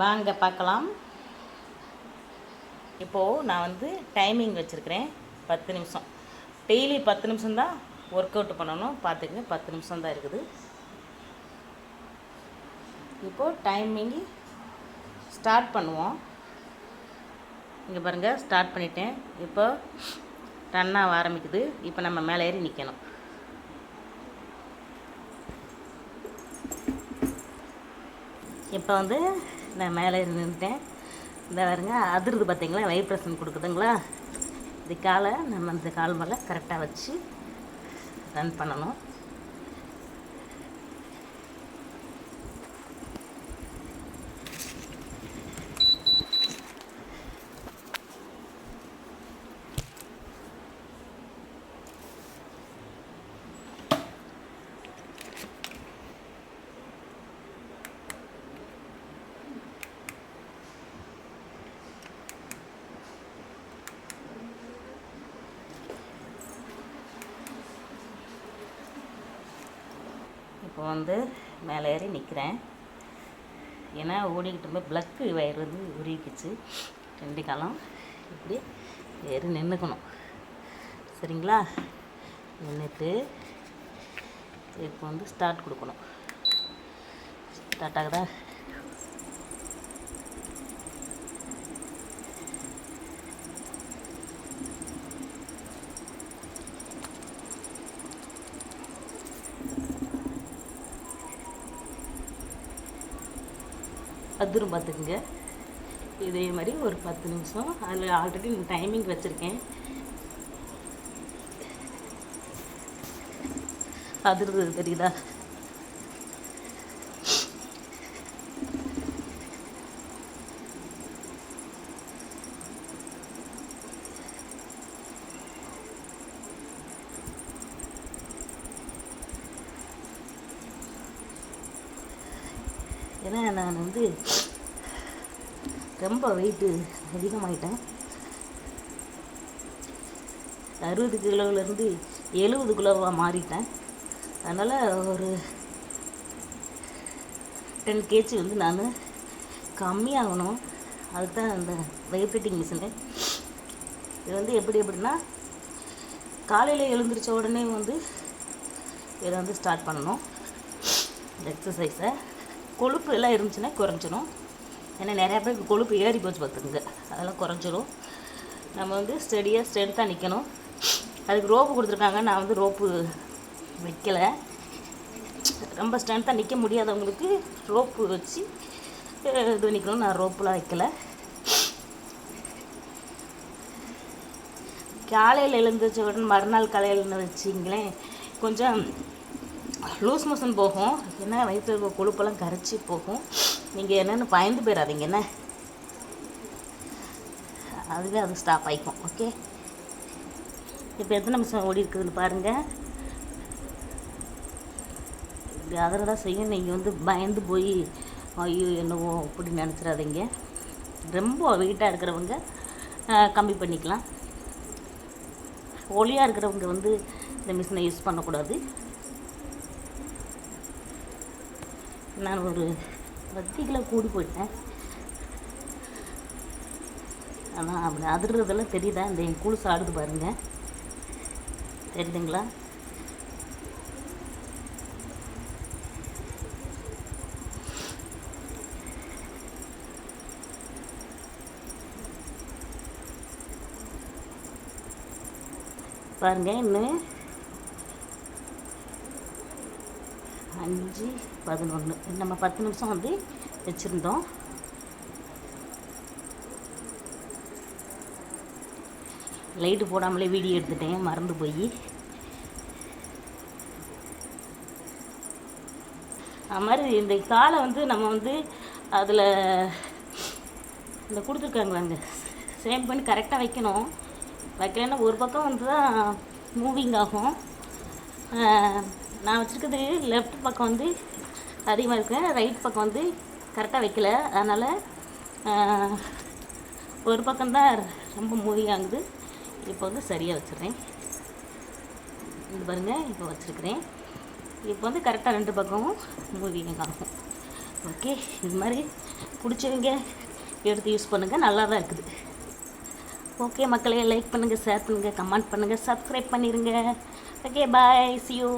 வாங்க பார்க்கலாம். இப்போது நான் வந்து டைமிங் வச்சுருக்கிறேன். பத்து நிமிஷம். டெய்லி பத்து நிமிஷம் தான் ஒர்க் அவுட் பண்ணணும். பார்த்துக்கங்க பத்து நிமிஷம் தான் இருக்குது. இப்போது டைமிங் ஸ்டார்ட் பண்ணுவோம். இங்கே பாருங்கள் ஸ்டார்ட் பண்ணிட்டேன். இப்போ ரன்னாக ஆரம்பிக்குது. இப்போ நம்ம மேலே ஏறி நிற்கணும் இப்போ வந்து நான் மேலே இருந்துட்டேன் நின்றுட்டேன். இந்த பாருங்க அதிருது பார்த்தீங்களா? வைப்ரேஷன் கொடுக்குதுங்களா? இது காலை நம்ம இந்த கால் மேலே கரெக்டாக வச்சு ரன் பண்ணணும். இப்போ வந்து மேலே ஏறி நிற்கிறேன் ஏன்னா ஓடிக்கிட்டு போய் ப்ளக்கு வயிறு வந்து உருகிக்கிச்சு. ரெண்டு காலம் இப்படி ஏறி நின்றுக்கணும் சரிங்களா? நின்றுட்டு இப்போ வந்து ஸ்டார்ட் கொடுக்கணும். ஸ்டார்ட் ஆகுதா? அதிரும் பார்த்துக்குங்க. இதே மாதிரி ஒரு பத்து நிமிஷம். அதில் ஆல்ரெடி டைமிங் வச்சுருக்கேன். அதிர்றது தெரியுதா? ஏன்னா நான் வந்து ரொம்ப வெயிட்டு அதிகமாயிட்டேன். அறுபது கிலோவிலேருந்து எழுபது கிலோவாக மாறிட்டேன். அதனால் ஒரு டென் கேஜி வந்து நான் கம்மியாகணும். அதுதான் அந்த வெயிட்டிங் மிஷினு இது வந்து எப்படி எப்படின்னா காலையில் எழுந்திரிச்ச உடனே வந்து இதை வந்து ஸ்டார்ட் பண்ணணும். இந்த எக்ஸசைஸை கொழுப்பு எல்லாம் இருந்துச்சுன்னா குறைஞ்சிரும். ஏன்னா நிறையா பேருக்கு கொழுப்பு ஏறி போச்சு பார்த்துக்குங்க. அதெல்லாம் குறைஞ்சிரும். நம்ம வந்து ஸ்டெடியாக ஸ்ட்ரென்த்தாக நிற்கணும் அதுக்கு ரோப்பு கொடுத்துருக்காங்க. நான் வந்து ரோப்பு வைக்கலை. ரொம்ப ஸ்ட்ரென்த்தாக நிற்க முடியாதவங்களுக்கு ரோப்பு வச்சு இது நிற்கணும் நான் ரோப்புலாம் வைக்கலை. காலையில் எழுந்திரிச்ச உடனே மறுநாள் காலையில் வச்சிங்களேன் கொஞ்சம் லூஸ் மோஷன் போகும். என்ன வயிற்று இருக்க கொழுப்பெல்லாம் கரைச்சி போகும். நீங்கள் என்னென்னு பயந்து போயிடாதீங்க என்ன? அதுவே அது ஸ்டாப் ஆகிக்கும் ஓகே இப்போ எத்தனை நிமிஷம் ஓடி இருக்குதுன்னு பாருங்கள் இப்படி அதில் தான் செய்யும் நீங்கள் வந்து பயந்து போய் ஐயோ என்னவோ அப்படி நினச்சிடாதீங்க. ரொம்ப வெயிட்டாக இருக்கிறவங்க கம்மி பண்ணிக்கலாம். ஒளியாக இருக்கிறவங்க வந்து இந்த மிஷினை யூஸ் பண்ணக்கூடாது. நான் ஒரு பத்து கிலோ கூடி போயிட்டேன். ஆனால் அப்படி அதிர்றதெல்லாம் தெரியுதா? இந்த என் குளுசு ஆடுது பாருங்கள் தெரியுதுங்களா? பாருங்கள் இன்னும் அஞ்சு பதினொன்று நம்ம பத்து நிமிஷம் வந்து வச்சுருந்தோம். லைட்டு போடாமலே வீடியோ எடுத்துட்டேன். மறந்து போய். அது மாதிரி இந்த காலை வந்து நம்ம வந்து அதில் இந்த கொடுத்துருக்காங்களாங்க சேம் பண்ணி கரெக்டாக வைக்கணும். வைக்கலன்னா ஒரு பக்கம் வந்து தான் மூவிங் ஆகும் நான் வச்சுருக்கிறது லெஃப்ட் பக்கம் வந்து அதிகமாக இருக்கேன் ரைட் பக்கம் வந்து கரெக்டாக வைக்கல. அதனால் ஒரு பக்கம்தான் ரொம்ப மூவிங் ஆகுது. இப்போ வந்து சரியாக வச்சிடுறேன். இது பாருங்கள் இப்போ வச்சுருக்கிறேன். இப்போ வந்து கரெக்டாக ரெண்டு பக்கமும் மூவிங் ஆகும். ஓகே இது மாதிரி பிடிச்சவங்க எடுத்து யூஸ் பண்ணுங்கள் நல்லா தான் இருக்குது. ஓகே மக்களே லைக் பண்ணுங்கள் ஷேர் பண்ணுங்கள் கமெண்ட் பண்ணுங்கள் சப்ஸ்கிரைப் பண்ணிடுங்க ஓகே பாய் சி யூ